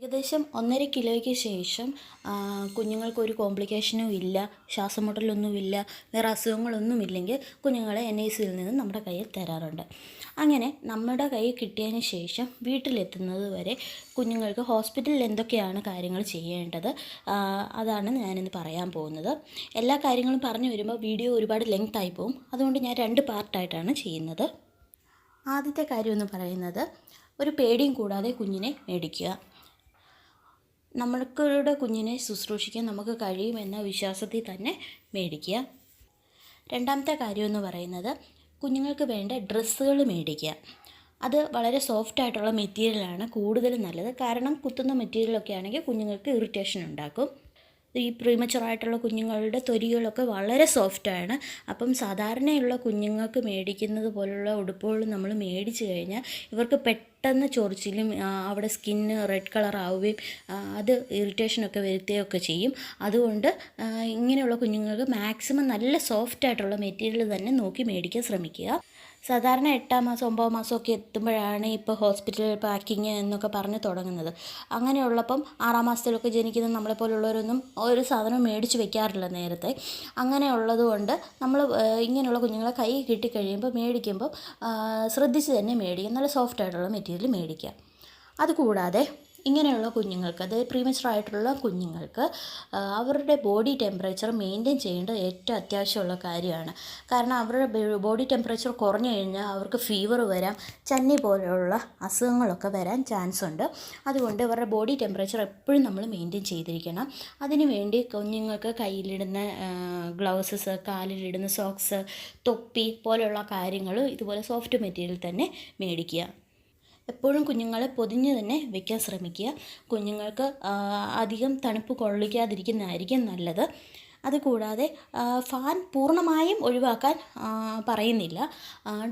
ഏകദേശം ഒന്നര കിലോയ്ക്ക് ശേഷം കുഞ്ഞുങ്ങൾക്ക് ഒരു കോംപ്ലിക്കേഷനും ഇല്ല ശ്വാസം വേറെ അസുഖങ്ങളൊന്നുമില്ലെങ്കിൽ കുഞ്ഞുങ്ങളെ എൻ ഐ സിയിൽ നിന്ന് നമ്മുടെ കയ്യിൽ തരാറുണ്ട്. അങ്ങനെ നമ്മുടെ കയ്യിൽ കിട്ടിയതിന് ശേഷം വീട്ടിലെത്തുന്നത് വരെ കുഞ്ഞുങ്ങൾക്ക് ഹോസ്പിറ്റലിൽ എന്തൊക്കെയാണ് കാര്യങ്ങൾ ചെയ്യേണ്ടത് അതാണ് ഞാനിന്ന് പറയാൻ പോകുന്നത്. എല്ലാ കാര്യങ്ങളും പറഞ്ഞു വരുമ്പോൾ വീഡിയോ ഒരുപാട് ലെങ്ത് ആയി പോകും അതുകൊണ്ട് ഞാൻ രണ്ട് പാർട്ടായിട്ടാണ് ചെയ്യുന്നത്. ആദ്യത്തെ കാര്യം എന്ന് പറയുന്നത് ഒരു പേടിയും കൂടാതെ കുഞ്ഞിനെ മേടിക്കുക. നമ്മൾക്കുടെ കുഞ്ഞിനെ ശുശ്രൂഷിക്കാൻ നമുക്ക് കഴിയുമെന്ന വിശ്വാസത്തിൽ തന്നെ മേടിക്കുക. രണ്ടാമത്തെ കാര്യം എന്ന് പറയുന്നത് കുഞ്ഞുങ്ങൾക്ക് വേണ്ട ഡ്രസ്സുകൾ മേടിക്കുക. അത് വളരെ സോഫ്റ്റ് ആയിട്ടുള്ള മെറ്റീരിയലാണ് കൂടുതലും നല്ലത്. കാരണം കുത്തുന്ന മെറ്റീരിയലൊക്കെ ആണെങ്കിൽ കുഞ്ഞുങ്ങൾക്ക് ഇറിറ്റേഷൻ ഉണ്ടാക്കും. ഈ പ്രീമച്ചുർ ആയിട്ടുള്ള കുഞ്ഞുങ്ങളുടെ തൊലികളൊക്കെ വളരെ സോഫ്റ്റാണ് അപ്പം സാധാരണയുള്ള കുഞ്ഞുങ്ങൾക്ക് മേടിക്കുന്നത് പോലുള്ള ഉടുപ്പുകൾ നമ്മൾ മേടിച്ചു കഴിഞ്ഞാൽ ഇവർക്ക് പെട്ടെന്ന് ചൊറിച്ചിലും അവിടെ സ്കിന്ന് റെഡ് കളർ ആവുകയും അത് ഇറിറ്റേഷനൊക്കെ വരുത്തുകയൊക്കെ ചെയ്യും. അതുകൊണ്ട് ഇങ്ങനെയുള്ള കുഞ്ഞുങ്ങൾക്ക് മാക്സിമം നല്ല സോഫ്റ്റായിട്ടുള്ള മെറ്റീരിയൽ തന്നെ നോക്കി മേടിക്കാൻ ശ്രമിക്കുക. സാധാരണ എട്ടാം മാസം ഒമ്പതാം മാസമൊക്കെ എത്തുമ്പോഴാണ് ഇപ്പോൾ ഹോസ്പിറ്റൽ പാക്കിങ് എന്നൊക്കെ പറഞ്ഞ് തുടങ്ങുന്നത്. അങ്ങനെയുള്ളപ്പം ആറാം മാസത്തിലൊക്കെ ജനിക്കുന്ന നമ്മളെപ്പോലുള്ളവരൊന്നും ഒരു സാധനം മേടിച്ച് വെക്കാറില്ല നേരത്തെ. അങ്ങനെയുള്ളത് കൊണ്ട് നമ്മൾ ഇങ്ങനെയുള്ള കുഞ്ഞുങ്ങളെ കൈ കിട്ടിക്കഴിയുമ്പോൾ മേടിക്കുമ്പോൾ ശ്രദ്ധിച്ച് തന്നെ മേടിക്കുക. നല്ല സോഫ്റ്റ് ആയിട്ടുള്ള മെറ്റീരിയൽ മേടിക്കുക. അതുകൂടാതെ ഇങ്ങനെയുള്ള കുഞ്ഞുങ്ങൾക്ക് അതായത് പ്രീമച്ചർ ആയിട്ടുള്ള കുഞ്ഞുങ്ങൾക്ക് അവരുടെ ബോഡി ടെമ്പറേച്ചർ മെയിന്റെയിൻ ചെയ്യേണ്ടത് ഏറ്റവും അത്യാവശ്യമുള്ള കാര്യമാണ്. കാരണം അവരുടെ ബോഡി ടെമ്പറേച്ചർ കുറഞ്ഞു കഴിഞ്ഞാൽ അവർക്ക് ഫീവർ വരാം ചന്നി പോലെയുള്ള അസുഖങ്ങളൊക്കെ വരാൻ ചാൻസ് ഉണ്ട്. അതുകൊണ്ട് അവരുടെ ബോഡി ടെമ്പറേച്ചർ എപ്പോഴും നമ്മൾ മെയിന്റെയിൻ ചെയ്തിരിക്കണം. അതിനുവേണ്ടി കുഞ്ഞുങ്ങൾക്ക് കയ്യിലിടുന്ന ഗ്ലൗസസ് കാലിലിടുന്ന സോക്സ് തൊപ്പി പോലെയുള്ള കാര്യങ്ങൾ ഇതുപോലെ സോഫ്റ്റ് മെറ്റീരിയൽ തന്നെ മേടിക്കുക. എപ്പോഴും കുഞ്ഞുങ്ങളെ പൊതിഞ്ഞ് തന്നെ വെക്കാൻ ശ്രമിക്കുക. കുഞ്ഞുങ്ങൾക്ക് അധികം തണുപ്പ് കൊള്ളിക്കാതിരിക്കുന്നതായിരിക്കും നല്ലത്. അതുകൂടാതെ ഫാൻ പൂർണമായും ഒഴിവാക്കാൻ പറയുന്നില്ല.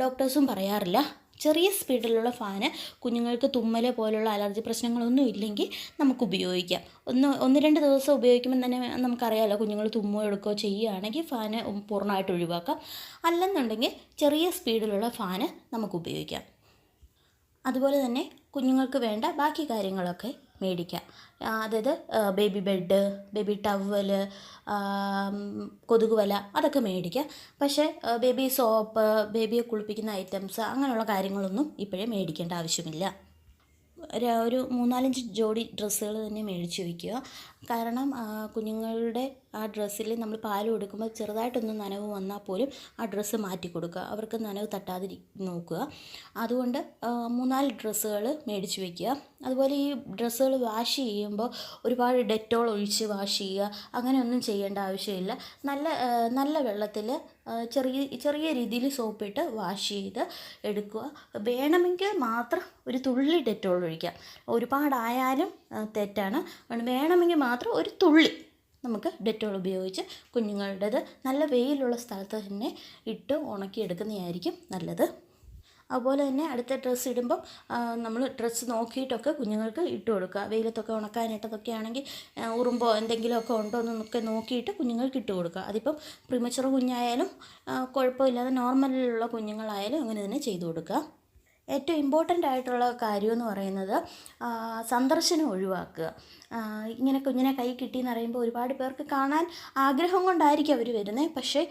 ഡോക്ടേഴ്സും പറയാറില്ല. ചെറിയ സ്പീഡിലുള്ള ഫാന് കുഞ്ഞുങ്ങൾക്ക് തുമ്മൽ പോലുള്ള അലർജി പ്രശ്നങ്ങളൊന്നും ഇല്ലെങ്കിൽ നമുക്ക് ഉപയോഗിക്കാം. ഒന്ന് ഒന്ന് രണ്ട് ദിവസം ഉപയോഗിക്കുമ്പോൾ തന്നെ നമുക്കറിയാമല്ലോ കുഞ്ഞുങ്ങൾ തുമ്മോ എടുക്കുകയോ ചെയ്യുകയാണെങ്കിൽ ഫാന് പൂർണമായിട്ട് ഒഴിവാക്കാം. അല്ലെന്നുണ്ടെങ്കിൽ ചെറിയ സ്പീഡിലുള്ള ഫാന് നമുക്ക് ഉപയോഗിക്കാം. അതുപോലെ തന്നെ കുഞ്ഞുങ്ങൾക്ക് വേണ്ട ബാക്കി കാര്യങ്ങളൊക്കെ മേടിക്കാം. അതായത് ബേബി ബെഡ് ബേബി ടവൽ കൊതുക് വല അതൊക്കെ മേടിക്കാം. പക്ഷേ ബേബി സോപ്പ് ബേബിയെ കുളിപ്പിക്കുന്ന ഐറ്റംസ് അങ്ങനെയുള്ള കാര്യങ്ങളൊന്നും ഇപ്പോഴേ മേടിക്കേണ്ട ആവശ്യമില്ല. ഒരു മൂന്നാലഞ്ച് ജോഡി ഡ്രസ്സുകൾ തന്നെ മേടിച്ചു വയ്ക്കുക കാരണം കുഞ്ഞുങ്ങളുടെ ആ ഡ്രസ്സിൽ നമ്മൾ പാൽ കൊടുക്കുമ്പോൾ ചെറുതായിട്ടൊന്ന് നനവ് വന്നാൽ പോലും ആ ഡ്രസ്സ് മാറ്റി കൊടുക്കുക. അവർക്ക് നനവ് തട്ടാതിരി നോക്കുക. അതുകൊണ്ട് മൂന്നാൽ ഡ്രസ്സുകൾ മേടിച്ചു വയ്ക്കുക അതുപോലെ ഈ ഡ്രസ്സുകൾ വാഷ് ചെയ്യുമ്പോൾ ഒരുപാട് ഡെറ്റോൾ ഒഴിച്ച് വാഷ് ചെയ്യുക. അങ്ങനെയൊന്നും ചെയ്യേണ്ട ആവശ്യമില്ല. നല്ല നല്ല വെള്ളത്തിൽ ചെറിയ ചെറിയ രീതിയിൽ സോപ്പിട്ട് വാഷ് ചെയ്ത് എടുക്കുക. വേണമെങ്കിൽ മാത്രം ഒരു തുള്ളി ഡെറ്റോൾ ഒഴിക്കാം. ഒരുപാടായാലും തെറ്റാണ്. വേണമെങ്കിൽ മാത്രം ഒരു തുള്ളി നമുക്ക് ഡെറ്റോൾ ഉപയോഗിച്ച് കുഞ്ഞുങ്ങളുടേത് നല്ല വെയിലുള്ള സ്ഥലത്ത് തന്നെ ഇട്ട് ഉണക്കിയെടുക്കുന്നതായിരിക്കും നല്ലത്. അതുപോലെ തന്നെ അടുത്ത ഡ്രസ്സ് ഇടുമ്പം നമ്മൾ ഡ്രസ്സ് നോക്കിയിട്ടൊക്കെ കുഞ്ഞുങ്ങൾക്ക് ഇട്ട് കൊടുക്കുക. വെയിലത്തൊക്കെ ഉണക്കാനിട്ടതൊക്കെ ആണെങ്കിൽ ഉറുമ്പോ എന്തെങ്കിലുമൊക്കെ ഉണ്ടോ എന്നൊക്കെ നോക്കിയിട്ട് കുഞ്ഞുങ്ങൾക്ക് ഇട്ട് കൊടുക്കുക. അതിപ്പം പ്രിമച്ചർ കുഞ്ഞായാലും കുഴപ്പമില്ലാതെ നോർമലിലുള്ള കുഞ്ഞുങ്ങളായാലും അങ്ങനെ തന്നെ ചെയ്തു കൊടുക്കുക. ഏറ്റവും ഇമ്പോർട്ടന്റ് ആയിട്ടുള്ള കാര്യം എന്ന് പറയുന്നത് സന്ദർശനം ഒഴിവാക്കുക. ഇങ്ങനെ കുഞ്ഞിനെ കൈ കിട്ടിയെന്ന് പറയുമ്പോൾ ഒരുപാട് പേർക്ക് കാണാൻ ആഗ്രഹം കൊണ്ടായിരിക്കും അവർ വരുന്നത്. പക്ഷേ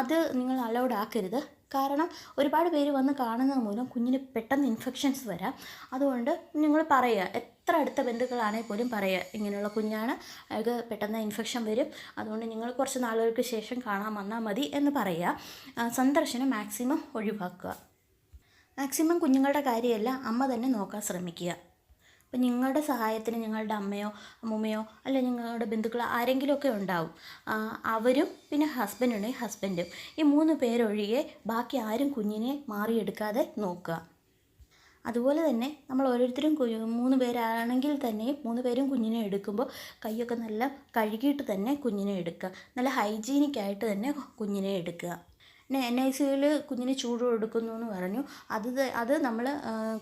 അത് നിങ്ങൾ അലൗഡ് ആക്കരുത്. കാരണം ഒരുപാട് പേര് വന്ന് കാണുന്നത് മൂലം കുഞ്ഞിന് പെട്ടെന്ന് ഇൻഫെക്ഷൻസ് വരാം. അതുകൊണ്ട് നിങ്ങൾ പറയുക എത്ര അടുത്ത ബന്ധുക്കളാണെങ്കിൽ പോലും പറയുക ഇങ്ങനെയുള്ള കുഞ്ഞാണ് അയാൾക്ക് പെട്ടെന്ന് ഇൻഫെക്ഷൻ വരും. അതുകൊണ്ട് നിങ്ങൾ കുറച്ച് നാളുകൾക്ക് ശേഷം കാണാൻ വന്നാൽ മതി എന്ന് പറയുക. സന്ദർശനം മാക്സിമം ഒഴിവാക്കുക. മാക്സിമം കുഞ്ഞുങ്ങളുടെ കാര്യമല്ല അമ്മ തന്നെ നോക്കാൻ ശ്രമിക്കുക. അപ്പം നിങ്ങളുടെ സഹായത്തിന് നിങ്ങളുടെ അമ്മയോ അമ്മൂമ്മയോ അല്ല നിങ്ങളുടെ ബന്ധുക്കൾ ആരെങ്കിലുമൊക്കെ ഉണ്ടാവും. അവരും പിന്നെ ഹസ്ബൻഡ് ഹസ്ബൻഡും ഈ മൂന്ന് പേരൊഴികെ ബാക്കി ആരും കുഞ്ഞിനെ മാറിയെടുക്കാതെ നോക്കുക. അതുപോലെ തന്നെ നമ്മൾ ഓരോരുത്തരും മൂന്ന് പേരാണെങ്കിൽ തന്നെ മൂന്ന് പേരും കുഞ്ഞിനെ എടുക്കുമ്പോൾ കൈയൊക്കെ നല്ല കഴുകിയിട്ട് തന്നെ കുഞ്ഞിനെ എടുക്കുക. നല്ല ഹൈജീനിക്കായിട്ട് തന്നെ കുഞ്ഞിനെ എടുക്കുക. സിയിൽ കുഞ്ഞിന് ചൂട് കൊടുക്കുന്നു എന്ന് പറഞ്ഞു. അത് അത് നമ്മൾ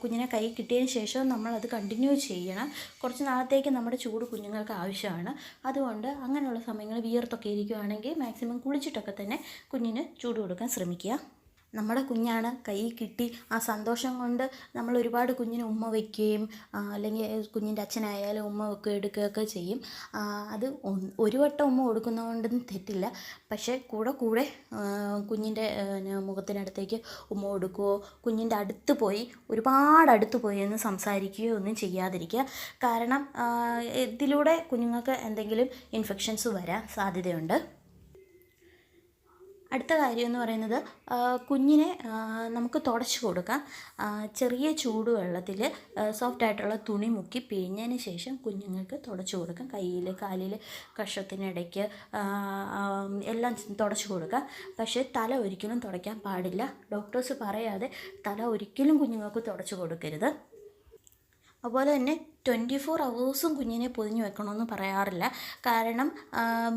കുഞ്ഞിനെ കൈ കിട്ടിയതിന് ശേഷം നമ്മൾ അത് കണ്ടിന്യൂ ചെയ്യണം. കുറച്ച് നാളത്തേക്ക് നമ്മുടെ ചൂട് കുഞ്ഞുങ്ങൾക്ക് ആവശ്യമാണ്. അതുകൊണ്ട് അങ്ങനെയുള്ള സമയങ്ങൾ വിയർത്തൊക്കെ ഇരിക്കുകയാണെങ്കിൽ മാക്സിമം കുളിച്ചിട്ടൊക്കെ തന്നെ കുഞ്ഞിന് ചൂട് കൊടുക്കാൻ ശ്രമിക്കുക. നമ്മുടെ കുഞ്ഞാണ് കൈ കിട്ടി ആ സന്തോഷം കൊണ്ട് നമ്മൾ ഒരുപാട് കുഞ്ഞിന് ഉമ്മ വയ്ക്കുകയും അല്ലെങ്കിൽ കുഞ്ഞിന്റെ അച്ഛനായാലും ഉമ്മ വെക്കുക എടുക്കുകയൊക്കെ ചെയ്യും. അത് ഒരു വട്ടം ഉമ്മ കൊടുക്കുന്നതുകൊണ്ടൊന്നും തെറ്റില്ല. പക്ഷേ കൂടെ കൂടെ കുഞ്ഞിന്റെ മുഖത്തിനടുത്തേക്ക് ഉമ്മ കൊടുക്കുകയോ കുഞ്ഞിന്റെ അടുത്ത് പോയി ഒരുപാട് അടുത്ത് പോയി എന്ന് സംസാരിക്കുകയോ ഒന്നും ചെയ്യാതിരിക്കുക. കാരണം ഇതിലൂടെ കുഞ്ഞുങ്ങൾക്ക് എന്തെങ്കിലും ഇൻഫെക്ഷൻസ് വരാൻ സാധ്യതയുണ്ട്. അടുത്ത കാര്യം എന്ന് പറയുന്നത് കുഞ്ഞിനെ നമുക്ക് തുടച്ചു കൊടുക്കാം. ചെറിയ ചൂടുവെള്ളത്തിൽ സോഫ്റ്റ് ആയിട്ടുള്ള തുണി മുക്കി പിഴിഞ്ഞതിന് ശേഷം കുഞ്ഞുങ്ങൾക്ക് തുടച്ചു കൊടുക്കാം. കയ്യിൽ കാലിൽ കഷത്തിനിടയ്ക്ക് എല്ലാം തുടച്ചു കൊടുക്കാം. പക്ഷേ തല ഒരിക്കലും തുടയ്ക്കാൻ പാടില്ല. ഡോക്ടേഴ്സ് പറയാതെ തല ഒരിക്കലും കുഞ്ഞുങ്ങൾക്ക് തുടച്ചു കൊടുക്കരുത്. അതുപോലെ തന്നെ ട്വന്റി ഫോർ അവേഴ്സും കുഞ്ഞിനെ പൊതിഞ്ഞു വെക്കണമെന്ന് പറയാറില്ല. കാരണം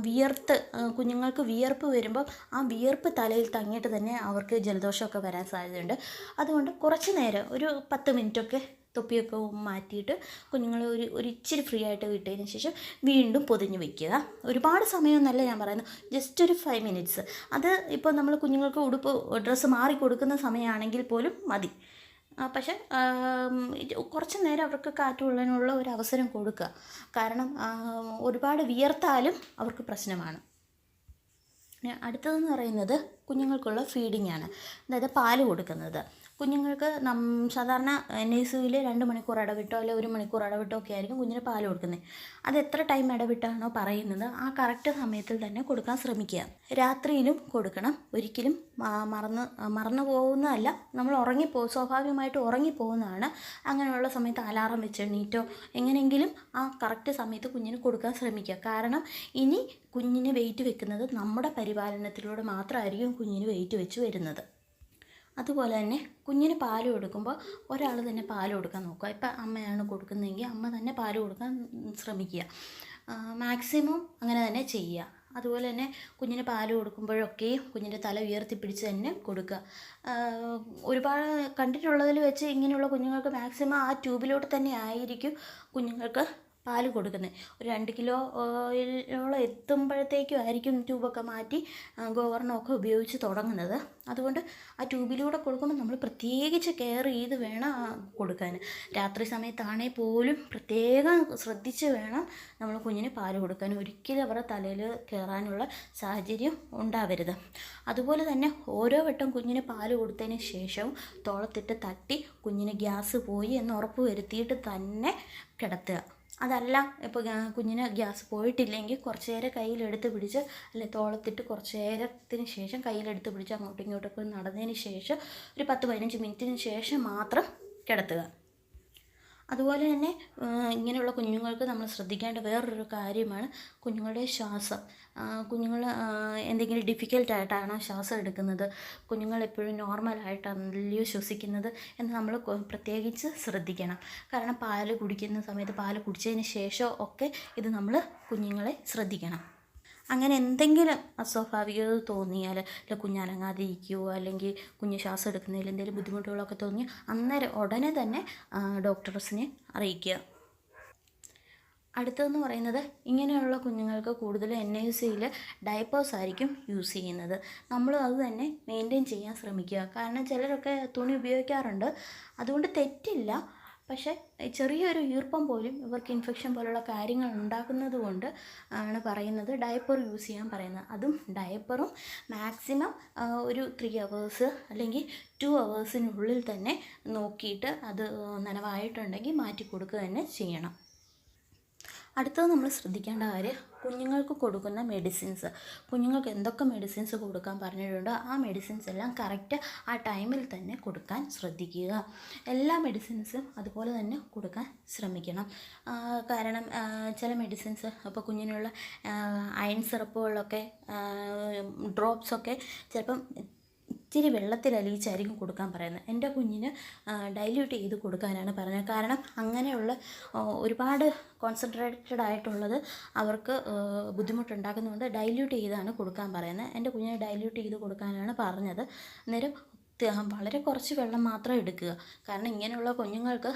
വിയർത്ത് കുഞ്ഞുങ്ങൾക്ക് വിയർപ്പ് വരുമ്പോൾ ആ വിയർപ്പ് തലയിൽ തങ്ങിയിട്ട് തന്നെ അവർക്ക് ജലദോഷമൊക്കെ വരാൻ സാധ്യതയുണ്ട്. അതുകൊണ്ട് കുറച്ച് നേരം ഒരു പത്ത് മിനിറ്റൊക്കെ തൊപ്പിയൊക്കെ മാറ്റിയിട്ട് കുഞ്ഞുങ്ങളെ ഒരു ഒരു ഇച്ചിരി ഫ്രീ ആയിട്ട് വിട്ടതിന് ശേഷം വീണ്ടും പൊതിഞ്ഞ് വെക്കുക. ഒരുപാട് സമയമൊന്നല്ല ഞാൻ പറയുന്നത്. ജസ്റ്റ് ഒരു ഫൈവ് മിനിറ്റ്സ് അത് ഇപ്പോൾ നമ്മൾ കുഞ്ഞുങ്ങൾക്ക് ഉടുപ്പ് ഡ്രസ്സ് മാറി കൊടുക്കുന്ന സമയമാണെങ്കിൽ പോലും മതി. പക്ഷേ കുറച്ച് നേരം അവർക്ക് കാറ്റ് കൊള്ളാനുള്ള ഒരു അവസരം കൊടുക്കുക. കാരണം ഒരുപാട് വിയർത്താലും അവർക്ക് പ്രശ്നമാണ്. അടുത്തതെന്ന് പറയുന്നത് കുഞ്ഞുങ്ങൾക്കുള്ള ഫീഡിംഗ് ആണ്. അതായത് പാൽ കൊടുക്കുന്നത്. കുഞ്ഞുങ്ങൾക്ക് നം സാധാരണ സിയിൽ രണ്ട് മണിക്കൂർ ഇടവിട്ടോ അല്ലെങ്കിൽ ഒരു മണിക്കൂർ ഇടവിട്ടോ ഒക്കെ ആയിരിക്കും കുഞ്ഞിന് പാൽ കൊടുക്കുന്നത്. അത് എത്ര ടൈം ഇടവിട്ടാണോ പറയുന്നത് ആ കറക്റ്റ് സമയത്തിൽ തന്നെ കൊടുക്കാൻ ശ്രമിക്കുക. രാത്രിയിലും കൊടുക്കണം. ഒരിക്കലും മറന്ന് മറന്നു പോകുന്നതല്ല. നമ്മൾ ഉറങ്ങിപ്പോ സ്വാഭാവികമായിട്ട് ഉറങ്ങിപ്പോകുന്നതാണ് അങ്ങനെയുള്ള സമയത്ത് അലാറം വെച്ച് എണീറ്റോ എങ്ങനെയെങ്കിലും ആ കറക്റ്റ് സമയത്ത് കുഞ്ഞിന് കൊടുക്കാൻ ശ്രമിക്കുക. കാരണം ഇനി കുഞ്ഞിന് വെയിറ്റ് വെക്കുന്നത് നമ്മുടെ പരിപാലനത്തിലൂടെ മാത്രമായിരിക്കും കുഞ്ഞിന് വെയിറ്റ് വെച്ച് വരുന്നത്. അതുപോലെ തന്നെ കുഞ്ഞിന് പാൽ കൊടുക്കുമ്പോൾ ഒരാൾ തന്നെ പാൽ കൊടുക്കാൻ നോക്കുക. ഇപ്പം അമ്മയാണ് കൊടുക്കുന്നതെങ്കിൽ അമ്മ തന്നെ പാൽ കൊടുക്കാൻ ശ്രമിക്കുക. മാക്സിമം അങ്ങനെ തന്നെ ചെയ്യുക. അതുപോലെ തന്നെ കുഞ്ഞിന് പാൽ കൊടുക്കുമ്പോഴൊക്കെ കുഞ്ഞിന്റെ തല ഉയർത്തിപ്പിടിച്ച് തന്നെ കൊടുക്കുക. ഒരുപാട് കണ്ടിട്ടുള്ളതിൽ വെച്ച് ഇങ്ങനെയുള്ള കുഞ്ഞുങ്ങൾക്ക് മാക്സിമം ആ ട്യൂബിലോട്ട് തന്നെ ആയിരിക്കും കുഞ്ഞുങ്ങൾക്ക് പാൽ കൊടുക്കുന്നത്. ഒരു രണ്ട് കിലോ ഓളം എത്തുമ്പോഴത്തേക്കും ആയിരിക്കും ട്യൂബൊക്കെ മാറ്റി ഗോവർണമൊക്കെ ഉപയോഗിച്ച് തുടങ്ങുന്നത്. അതുകൊണ്ട് ആ ട്യൂബിലൂടെ കൊടുക്കുമ്പോൾ നമ്മൾ പ്രത്യേകിച്ച് കെയർ ചെയ്ത് വേണം കൊടുക്കാൻ. രാത്രി സമയത്താണെങ്കിൽ പോലും പ്രത്യേകം ശ്രദ്ധിച്ച് വേണം നമ്മൾ കുഞ്ഞിന് പാൽ കൊടുക്കാൻ. ഒരിക്കലും അവരുടെ തലയിൽ കയറാനുള്ള സാഹചര്യം ഉണ്ടാവരുത്. അതുപോലെ തന്നെ ഓരോ വട്ടം കുഞ്ഞിന് പാൽ കൊടുത്തതിന് ശേഷവും തോളത്തിട്ട് തട്ടി കുഞ്ഞിന് ഗ്യാസ് പോയി എന്ന് ഉറപ്പ് വരുത്തിയിട്ട് തന്നെ കിടത്തുക. അതല്ല ഇപ്പോൾ കുഞ്ഞിന് ഗ്യാസ് പോയിട്ടില്ലെങ്കിൽ കുറച്ച് നേരം കയ്യിലെടുത്ത് പിടിച്ച് അല്ലെ തോളത്തിട്ട് കുറച്ച് നേരത്തിന് ശേഷം കയ്യിലെടുത്ത് പിടിച്ച് അങ്ങോട്ടും ഇങ്ങോട്ടൊക്കെ നടന്നതിന് ശേഷം ഒരു പത്ത് പതിനഞ്ച് മിനിറ്റിന് ശേഷം മാത്രം കിടത്തുക. അതുപോലെ തന്നെ ഇങ്ങനെയുള്ള കുഞ്ഞുങ്ങൾക്ക് നമ്മൾ ശ്രദ്ധിക്കേണ്ട വേറൊരു കാര്യമാണ് കുഞ്ഞുങ്ങളുടെ ശ്വാസം. കുഞ്ഞുങ്ങൾ എന്തെങ്കിലും ഡിഫിക്കൽട്ടായിട്ടാണ് ശ്വാസം എടുക്കുന്നത്? കുഞ്ഞുങ്ങൾ എപ്പോഴും നോർമലായിട്ടല്ലയോ ശ്വസിക്കുന്നത് എന്ന് നമ്മൾ പ്രത്യേകിച്ച് ശ്രദ്ധിക്കണം. കാരണം പാൽ കുടിക്കുന്ന സമയത്ത് പാൽ കുടിച്ചതിന് ശേഷം ഒക്കെ ഇത് നമ്മൾ കുഞ്ഞുങ്ങളെ ശ്രദ്ധിക്കണം. അങ്ങനെ എന്തെങ്കിലും അസ്വാഭാവികത തോന്നിയാൽ അല്ല കുഞ്ഞനങ്ങാതിരിക്കുകയോ അല്ലെങ്കിൽ കുഞ്ഞ് ശ്വാസം എടുക്കുന്നതിൽ എന്തെങ്കിലും ബുദ്ധിമുട്ടുകളൊക്കെ തോന്നി അന്നേരം ഉടനെ തന്നെ ഡോക്ടേഴ്സിനെ അറിയിക്കുക. അടുത്തതെന്ന് പറയുന്നത് ഇങ്ങനെയുള്ള കുഞ്ഞുങ്ങൾക്ക് കൂടുതൽ എൻ ഐ സിയിൽ ഡയപ്പേഴ്സ് ആയിരിക്കും യൂസ് ചെയ്യുന്നത്. നമ്മൾ അത് തന്നെ മെയിന്റെയിൻ ചെയ്യാൻ ശ്രമിക്കുക. കാരണം ചിലരൊക്കെ തുണി ഉപയോഗിക്കാറുണ്ട്. അതുകൊണ്ട് തെറ്റില്ല. പക്ഷേ ചെറിയൊരു ഈർപ്പം പോലും ഇവർക്ക് ഇൻഫെക്ഷൻ പോലുള്ള കാര്യങ്ങൾ ഉണ്ടാക്കുന്നത് കൊണ്ട് ആണ് പറയുന്നത്. ഡയപ്പർ യൂസ് ചെയ്യാൻ പറയുന്നത്. അതും ഡയപ്പറും മാക്സിമം ഒരു ത്രീ അവേഴ്സ് അല്ലെങ്കിൽ ടു അവേഴ്സിനുള്ളിൽ തന്നെ നോക്കിയിട്ട് അത് നനവായിട്ടുണ്ടെങ്കിൽ മാറ്റി കൊടുക്കുക തന്നെ ചെയ്യണം. അടുത്തത് നമ്മൾ ശ്രദ്ധിക്കേണ്ട കാര്യം കുഞ്ഞുങ്ങൾക്ക് കൊടുക്കുന്ന മെഡിസിൻസ് കുഞ്ഞുങ്ങൾക്ക് എന്തൊക്കെ മെഡിസിൻസ് കൊടുക്കാൻ പറഞ്ഞിട്ടുണ്ടോ ആ മെഡിസിൻസ് എല്ലാം കറക്റ്റ് ആ ടൈമിൽ തന്നെ കൊടുക്കാൻ ശ്രദ്ധിക്കുക. എല്ലാ മെഡിസിൻസും അതുപോലെ തന്നെ കൊടുക്കാൻ ശ്രമിക്കണം. കാരണം ചില മെഡിസിൻസ് അപ്പോൾ കുഞ്ഞിനുള്ള അയൺ സിറപ്പുകളൊക്കെ ഡ്രോപ്സൊക്കെ ചിലപ്പം ഇച്ചിരി വെള്ളത്തിൽ അലിയിച്ചായിരിക്കും കൊടുക്കാൻ പറയുന്നത്? എന്റെ കുഞ്ഞിന് ഡൈല്യൂട്ട് ചെയ്ത് കൊടുക്കാനാണ് പറഞ്ഞത്. കാരണം അങ്ങനെയുള്ള ഒരുപാട് കോൺസെൻട്രേറ്റഡ് ആയിട്ടുള്ളത് അവർക്ക് ബുദ്ധിമുട്ടുണ്ടാക്കുന്നതുകൊണ്ട് ഡൈല്യൂട്ട് ചെയ്താണ് കൊടുക്കാൻ പറയുന്നത്. എന്റെ കുഞ്ഞിനെ ഡൈല്യൂട്ട് ചെയ്ത് കൊടുക്കാനാണ് പറഞ്ഞത്. അന്നേരം വളരെ കുറച്ച് വെള്ളം മാത്രം എടുക്കുക. കാരണം ഇങ്ങനെയുള്ള കുഞ്ഞുങ്ങൾക്ക്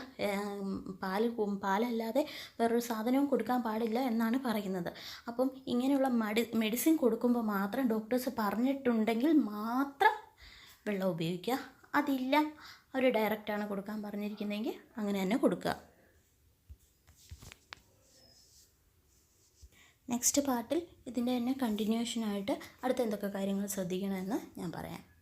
പാൽ പാലല്ലാതെ വേറൊരു സാധനവും കൊടുക്കാൻ പാടില്ല എന്നാണ് പറയുന്നത്. അപ്പം ഇങ്ങനെയുള്ള മെഡിസിൻ കൊടുക്കുമ്പോൾ മാത്രം ഡോക്ടേഴ്സ് പറഞ്ഞിട്ടുണ്ടെങ്കിൽ മാത്രം വെള്ളം ഉപയോഗിക്കുക. അതില്ല. അവർ ഡയറക്റ്റാണ് കൊടുക്കാൻ പറഞ്ഞിരിക്കുന്നതെങ്കിൽ അങ്ങനെ തന്നെ കൊടുക്കുക. നെക്സ്റ്റ് പാർട്ടിൽ ഇതിന്റെ തന്നെ കണ്ടിന്യൂഷനായിട്ട് അടുത്ത എന്തൊക്കെ കാര്യങ്ങൾ ശ്രദ്ധിക്കണമെന്ന് ഞാൻ പറയാം.